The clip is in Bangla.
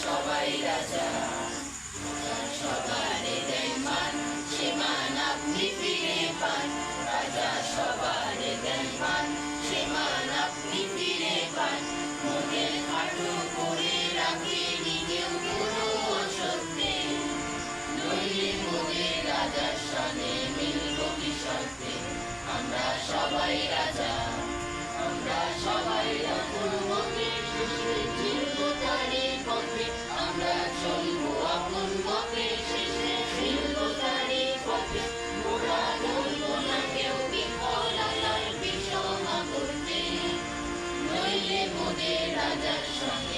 সবাই রাজা সবার মান সীমান আপনি ফিরে পান Thank you.